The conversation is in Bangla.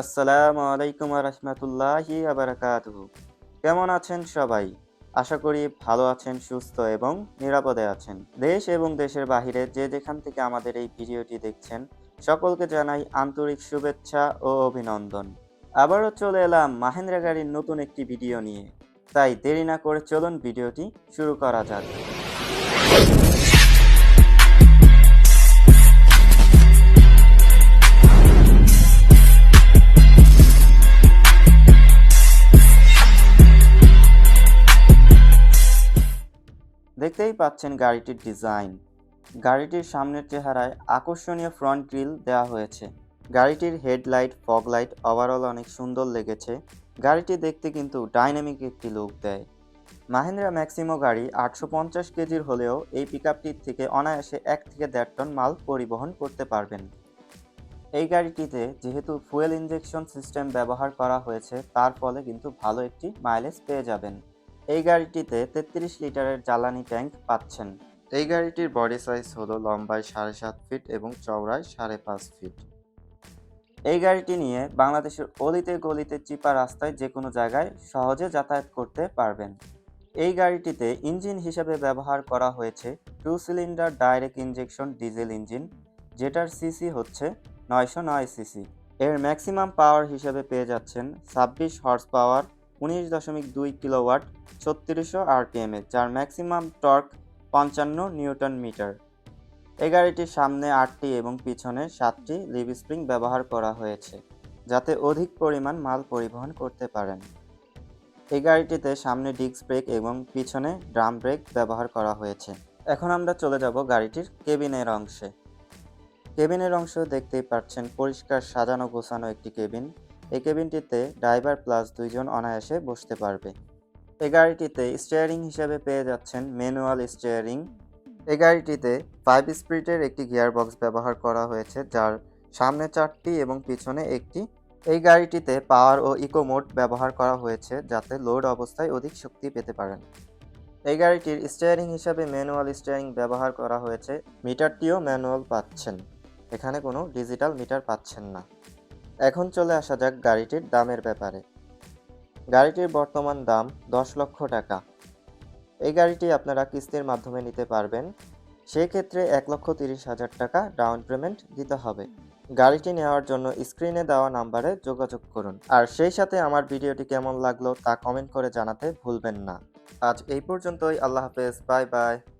আসসালামু আলাইকুম রহমতুল্লাহি আবরাকাতুহু কেমন আছেন সবাই? আশা করি ভালো আছেন, সুস্থ এবং নিরাপদে আছেন। দেশ এবং দেশের বাহিরে যে যেখান থেকে আমাদের এই ভিডিওটি দেখছেন, সকলকে জানাই আন্তরিক শুভেচ্ছা ও অভিনন্দন। আবারও চলে এলাম মাহেন্দ্রা গাড়ির নতুন একটি ভিডিও নিয়ে। তাই দেরি না করে চলুন ভিডিওটি শুরু করা যাক। দেখতেই পাচ্ছেন গাড়িটির ডিজাইন। গাড়িটির সামনের চেহারায় আকর্ষণীয় ফ্রন্ট গ্রিল দেওয়া হয়েছে। গাড়িটির হেডলাইট, ফগ লাইট ওভারঅল অনেক সুন্দর লেগেছে। গাড়িটি দেখতে কিন্তু ডাইনামিক একটি লুক দেয়। মাহিন্দ্রা ম্যাক্সিমো গাড়ি আটশো পঞ্চাশ কেজির হলেও এই পিকআপটির থেকে অনায়াসে এক থেকে দেড় টন মাল পরিবহন করতে পারবেন। এই গাড়িটিতে যেহেতু ফুয়েল ইঞ্জেকশন সিস্টেম ব্যবহার করা হয়েছে, তার ফলে কিন্তু ভালো একটি মাইলেজ পেয়ে যাবেন। এই গাড়িটিতে তেত্রিশ লিটারের জ্বালানি ট্যাঙ্ক পাচ্ছেন। এই গাড়িটির বডি সাইজ হলো লম্বায় সাড়ে সাত ফিট এবং চওড়ায় সাড়ে পাঁচ ফিট। এই গাড়িটি নিয়ে বাংলাদেশের অলিতে গলিতে চিপা রাস্তায় যে কোনো জায়গায় সহজে যাতায়াত করতে পারবেন। এই গাড়িটিতে ইঞ্জিন হিসেবে ব্যবহার করা হয়েছে two cylinder direct injection diesel engine, যেটার সিসি হচ্ছে নয়শো নয় সিসি। এর ম্যাক্সিমাম পাওয়ার হিসেবে পেয়ে যাচ্ছেন ছাব্বিশ হর্স পাওয়ার উনিশ দশমিক দুই কিলোওয়াট ছত্রিশশো আরপিএমে যার ম্যাক্সিমাম টর্ক পঞ্চান্ন নিউটন মিটার। এই গাড়িটির সামনে আটটি এবং পিছনে সাতটি লিভ স্প্রিং ব্যবহার করা হয়েছে, যাতে অধিক পরিমাণ মাল পরিবহন করতে পারেন। এই গাড়িটিতে সামনে ডিস্ক ব্রেক এবং পিছনে ড্রাম ব্রেক ব্যবহার করা হয়েছে। এখন আমরা চলে যাব গাড়িটির কেবিনের অংশে। কেবিনের অংশ দেখতেই পাচ্ছেন পরিষ্কার সাজানো গোছানো একটি কেবিন। এই কেবিনটিতে ড্রাইভার প্লাস দুইজন অনায়াসে বসতে পারবে। এই গাড়িটিতে স্টিয়ারিং হিসেবে পেয়ে যাচ্ছেন ম্যানুয়াল স্টিয়ারিং। এই গাড়িটিতে ফাইভ স্পিডের একটি গিয়ার বক্স ব্যবহার করা হয়েছে, যার সামনে চারটি এবং পিছনে একটি। এই গাড়িটিতে পাওয়ার ও ইকো মোড ব্যবহার করা হয়েছে, যাতে লোড অবস্থায় অধিক শক্তি পেতে পারেন। এই গাড়িটির স্টিয়ারিং হিসাবে ম্যানুয়াল স্টিয়ারিং ব্যবহার করা হয়েছে। মিটারটিও ম্যানুয়াল পাচ্ছেন। এখানে কোনো ডিজিটাল মিটার পাচ্ছেন না। এখন চলে আসা যাক গাড়িটির দামের ব্যাপারে। গাড়িটির বর্তমান দাম দশ লক্ষ টাকা। এই গাড়িটি আপনারা কিস্তির মাধ্যমে নিতে পারবেন। সেক্ষেত্রে এক লক্ষ তিরিশ হাজার টাকা ডাউন পেমেন্ট দিতে হবে। গাড়িটি নেওয়ার জন্য স্ক্রিনে দেওয়া নাম্বারে যোগাযোগ করুন। আর সেই সাথে আমার ভিডিওটি কেমন লাগল তা কমেন্ট করে জানাতে ভুলবেন না। আজ এই পর্যন্তই। আল্লাহ হাফেজ। Bye bye.